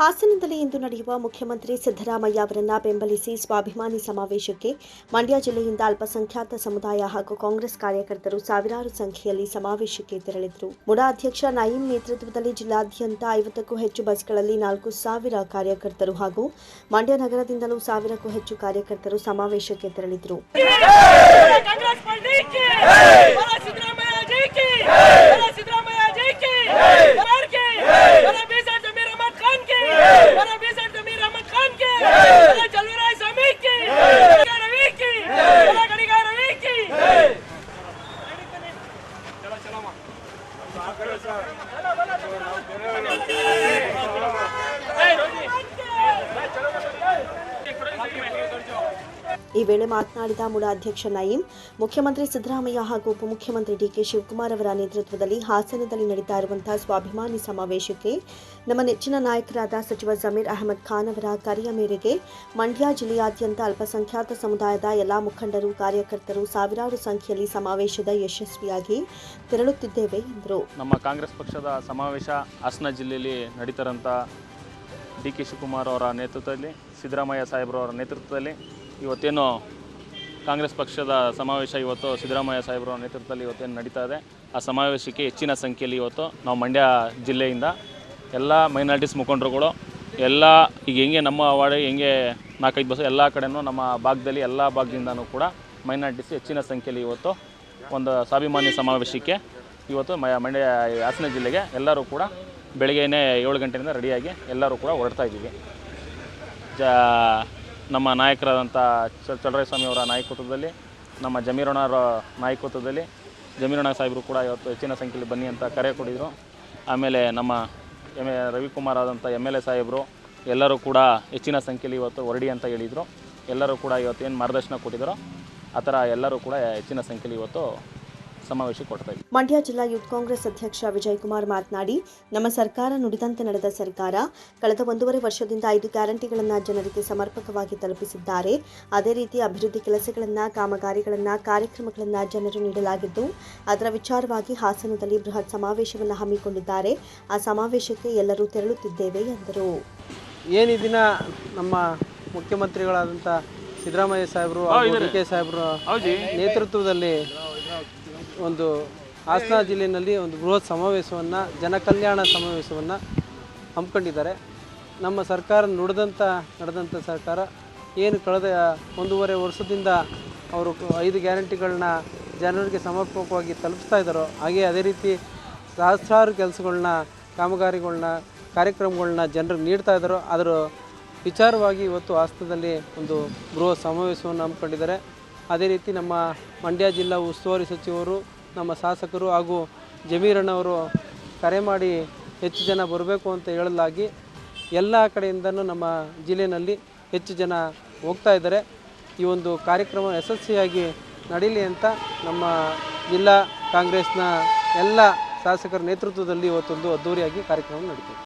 ಹಾಸನದಲ್ಲಿ ಇಂದು ನಡೆಯುವ ಮುಖ್ಯಮಂತ್ರಿ ಸಿದ್ದರಾಮಯ್ಯ ಅವರನ್ನ ಬೆಂಬಲಿಸಿ ಸ್ವಾಭಿಮಾನಿ ಸಮಾವೇಶಕ್ಕೆ ಮಂಡ್ಯ ಜಿಲ್ಲೆಯಿಂದ ಅಲ್ಪಸಂಖ್ಯಾತ ಸಮುದಾಯ ಹಾಗೂ ಕಾಂಗ್ರೆಸ್ ಕಾರ್ಯಕರ್ತರು ಸಾವಿರಾರು ಸಂಖ್ಯೆಯಲ್ಲಿ ಸಮಾವೇಶಕ್ಕೆ ತೆರಳಿದರು. ಮುಡಾ ಅಧ್ಯಕ್ಷ ನಯೀಂ ನೇತೃತ್ವದಲ್ಲಿ ಜಿಲ್ಲಾದ್ಯಂತ ಐವತ್ತಕ್ಕೂ ಹೆಚ್ಚು ಬಸ್ಗಳಲ್ಲಿ ನಾಲ್ಕು ಸಾವಿರ ಕಾರ್ಯಕರ್ತರು ಹಾಗೂ ಮಂಡ್ಯ ನಗರದಿಂದಲೂ ಸಾವಿರಕ್ಕೂ ಹೆಚ್ಚು ಕಾರ್ಯಕರ್ತರು ಸಮಾವೇಶಕ್ಕೆ ತೆರಳಿದರು. ಈ ವೇಳೆ ಮಾತನಾಡಿದ ಮೂಲ ಅಧ್ಯಕ್ಷ ನಯೀಂ, ಮುಖ್ಯಮಂತ್ರಿ ಸಿದ್ದರಾಮಯ್ಯ ಹಾಗೂ ಉಪಮುಖ್ಯಮಂತ್ರಿ ಡಿಕೆ ಶಿವಕುಮಾರ್ ಅವರ ನೇತೃತ್ವದಲ್ಲಿ ಹಾಸನದಲ್ಲಿ ನಡೀತಾ ಇರುವಂತಹ ಸ್ವಾಭಿಮಾನಿ ಸಮಾವೇಶಕ್ಕೆ ನಮ್ಮ ನೆಚ್ಚಿನ ನಾಯಕರಾದ ಸಚಿವ ಜಮೀರ್ ಅಹಮದ್ ಖಾನ್ ಅವರ ಕರೆಯ ಮೇರೆಗೆ ಮಂಡ್ಯ ಜಿಲ್ಲೆಯಾದ್ಯಂತ ಅಲ್ಪಸಂಖ್ಯಾತ ಸಮುದಾಯದ ಎಲ್ಲಾ ಮುಖಂಡರು, ಕಾರ್ಯಕರ್ತರು ಸಾವಿರಾರು ಸಂಖ್ಯೆಯಲ್ಲಿ ಸಮಾವೇಶದ ಯಶಸ್ವಿಯಾಗಿ ತೆರಳುತ್ತಿದ್ದೇವೆ ಎಂದರು. ನಮ್ಮ ಕಾಂಗ್ರೆಸ್ ಪಕ್ಷದ ಸಮಾವೇಶ ಹಾಸನ ಜಿಲ್ಲೆಯಲ್ಲಿ ನಡೀತಾರಂಥ ಡಿ ಕೆ ಶಿವಕುಮಾರ್ ಅವರ ನೇತೃತ್ವದಲ್ಲಿ, ಸಿದ್ದರಾಮಯ್ಯ ಸಾಹೇಬ್ರವರ ನೇತೃತ್ವದಲ್ಲಿ ಇವತ್ತೇನು ಕಾಂಗ್ರೆಸ್ ಪಕ್ಷದ ಸಮಾವೇಶ ಇವತ್ತು ಸಿದ್ದರಾಮಯ್ಯ ಸಾಹೇಬರ ನೇತೃತ್ವದಲ್ಲಿ ಇವತ್ತೇನು ನಡೀತಾ ಇದೆ, ಆ ಸಮಾವೇಶಕ್ಕೆ ಹೆಚ್ಚಿನ ಸಂಖ್ಯೆಯಲ್ಲಿ ಇವತ್ತು ನಾವು ಮಂಡ್ಯ ಜಿಲ್ಲೆಯಿಂದ ಎಲ್ಲ ಮೈನಾರಿಟೀಸ್ ಮುಖಂಡರುಗಳು, ಎಲ್ಲ ಈಗ ಹೆಂಗೆ ನಮ್ಮ ವಾರ್ಡ್, ಹೆಂಗೆ ನಾಲ್ಕೈದು ಬಸ್, ಎಲ್ಲ ಕಡೆಯೂ ನಮ್ಮ ಭಾಗದಲ್ಲಿ, ಎಲ್ಲ ಭಾಗದಿಂದನೂ ಕೂಡ ಮೈನಾರಿಟೀಸ್ ಹೆಚ್ಚಿನ ಸಂಖ್ಯೆಯಲ್ಲಿ ಇವತ್ತು ಒಂದು ಸ್ವಾಭಿಮಾನಿ ಸಮಾವೇಶಕ್ಕೆ ಇವತ್ತು ಮ, ಮಂಡ್ಯ ಹಾಸನ ಜಿಲ್ಲೆಗೆ ಎಲ್ಲರೂ ಕೂಡ ಬೆಳಗ್ಗೆನೇ ಏಳು ಗಂಟೆಯಿಂದ ರೆಡಿಯಾಗಿ ಎಲ್ಲರೂ ಕೂಡ ಹೊರಡ್ತಾ ಇದ್ದೀವಿ. ಜ ನಮ್ಮ ನಾಯಕರಾದಂಥ ಚ ಚಲರಾಯಸ್ವಾಮಿ ಅವರ ನಾಯಕತ್ವದಲ್ಲಿ, ನಮ್ಮ ಜಮೀರಣ್ಣವರ ನಾಯಕತ್ವದಲ್ಲಿ ಜಮೀರಣ್ಣ ಸಾಹೇಬರು ಕೂಡ ಇವತ್ತು ಹೆಚ್ಚಿನ ಸಂಖ್ಯೆಯಲ್ಲಿ ಬನ್ನಿ ಅಂತ ಕರೆ ಕೊಟ್ಟಿದ್ರು ಆಮೇಲೆ ನಮ್ಮ ಎಂ ಎ ರವಿಕುಮಾರ್ ಆದಂಥ ಎಂ ಎಲ್ ಎ ಸಾಹೇಬರು ಎಲ್ಲರೂ ಕೂಡ ಹೆಚ್ಚಿನ ಸಂಖ್ಯೆಯಲ್ಲಿ ಇವತ್ತು ಹೊರಡಿ ಅಂತ ಹೇಳಿದರು. ಎಲ್ಲರೂ ಕೂಡ ಇವತ್ತು ಏನು ಮಾರ್ಗದರ್ಶನ ಕೊಟ್ಟಿದ್ದಾರೋ ಆ ಥರ ಎಲ್ಲರೂ ಕೂಡ ಹೆಚ್ಚಿನ ಸಂಖ್ಯೆಯಲ್ಲಿ ಇವತ್ತು ಸಮಾವೇಶಕ್ಕೆ ಕೊಡ್ತಾ ಇದ್ದೀವಿ ಮಂಡ್ಯ ಜಿಲ್ಲಾ ಯೂತ್ ಕಾಂಗ್ರೆಸ್ ಅಧ್ಯಕ್ಷ ವಿಜಯ್ ಕುಮಾರ್ ಮಾತನಾಡಿ ನಮ್ಮ ಸರ್ಕಾರ ನುಡಿದಂತೆ ನಡೆದ ಸರ್ಕಾರ ಕಳೆದ ಒಂದೂವರೆ ವರ್ಷದಿಂದ ಐದು ಗ್ಯಾರಂಟಿಗಳನ್ನು ಜನರಿಗೆ ಸಮರ್ಪಕವಾಗಿ ತಲುಪಿಸಿದ್ದಾರೆ. ಅದೇ ರೀತಿ ಅಭಿವೃದ್ಧಿ ಕೆಲಸಗಳನ್ನು ಕಾಮಗಾರಿಗಳನ್ನು ಕಾರ್ಯಕ್ರಮಗಳನ್ನು ಜನರು ನೀಡಲಾಗಿದ್ದು ಅದರ ವಿಚಾರವಾಗಿ ಹಾಸನದಲ್ಲಿ ಬೃಹತ್ ಸಮಾವೇಶವನ್ನು ಹಮ್ಮಿಕೊಂಡಿದ್ದಾರೆ. ಆ ಸಮಾವೇಶಕ್ಕೆ ಎಲ್ಲರೂ ತೆರಳುತ್ತಿದ್ದೇವೆ ಎಂದರು. ಏನಿದಿನ ದಿನ ನಮ್ಮ ಮುಖ್ಯಮಂತ್ರಿಗಳಾದಂಥ ಸಿದ್ದರಾಮಯ್ಯ ಸಾಹೇಬರು ಡಿ ಕೆ ಸಾಹೇಬರು ನೇತೃತ್ವದಲ್ಲಿ ಒಂದು ಹಾಸನ ಜಿಲ್ಲೆಯಲ್ಲಿ ಒಂದು ಬೃಹತ್ ಸಮಾವೇಶವನ್ನು, ಜನಕಲ್ಯಾಣ ಸಮಾವೇಶವನ್ನು ಹಮ್ಮಿಕೊಂಡಿದ್ದಾರೆ. ನಮ್ಮ ಸರ್ಕಾರ ನುಡಿದಂಥ ನಡೆದಂಥ ಸರ್ಕಾರ ಏನು ಕಳೆದ ಒಂದೂವರೆ ವರ್ಷದಿಂದ ಅವರು ಐದು ಗ್ಯಾರಂಟಿಗಳನ್ನ ಜನರಿಗೆ ಸಮರ್ಪಕವಾಗಿ ತಲುಪಿಸ್ತಾ ಇದ್ದಾರೋ, ಹಾಗೆ ಅದೇ ರೀತಿ ಸಹಸ್ರಾರು ಕೆಲಸಗಳನ್ನ ಕಾಮಗಾರಿಗಳನ್ನ ಕಾರ್ಯಕ್ರಮಗಳನ್ನ ಜನರಿಗೆ ನೀಡ್ತಾ ಇದ್ದಾರೋ, ಅದರ ವಿಚಾರವಾಗಿ ಇವತ್ತು ಹಾಸನದಲ್ಲಿ ಒಂದು ಬೃಹತ್ ಸಮಾವೇಶವನ್ನು ಹಮ್ಮಿಕೊಂಡಿದ್ದಾರೆ. ಅದೇ ರೀತಿ ನಮ್ಮ ಮಂಡ್ಯ ಜಿಲ್ಲಾ ಉಸ್ತುವಾರಿ ಸಚಿವರು, ನಮ್ಮ ಶಾಸಕರು ಹಾಗೂ ಜಮೀರಣ್ಣವರು ಕರೆ ಮಾಡಿ ಹೆಚ್ಚು ಜನ ಬರಬೇಕು ಅಂತ ಹೇಳಲಾಗಿ ಎಲ್ಲ ಕಡೆಯಿಂದನೂ ನಮ್ಮ ಜಿಲ್ಲೆಯಲ್ಲಿ ಹೆಚ್ಚು ಜನ ಹೋಗ್ತಾ ಇದ್ದಾರೆ. ಈ ಒಂದು ಕಾರ್ಯಕ್ರಮ ಯಶಸ್ವಿಯಾಗಿ ನಡೀಲಿ ಅಂತ ನಮ್ಮ ಜಿಲ್ಲಾ ಕಾಂಗ್ರೆಸ್ನ ಎಲ್ಲ ಶಾಸಕರ ನೇತೃತ್ವದಲ್ಲಿ ಇವತ್ತೊಂದು ಅದ್ದೂರಿಯಾಗಿ ಕಾರ್ಯಕ್ರಮ ನಡೀತಿದೆ.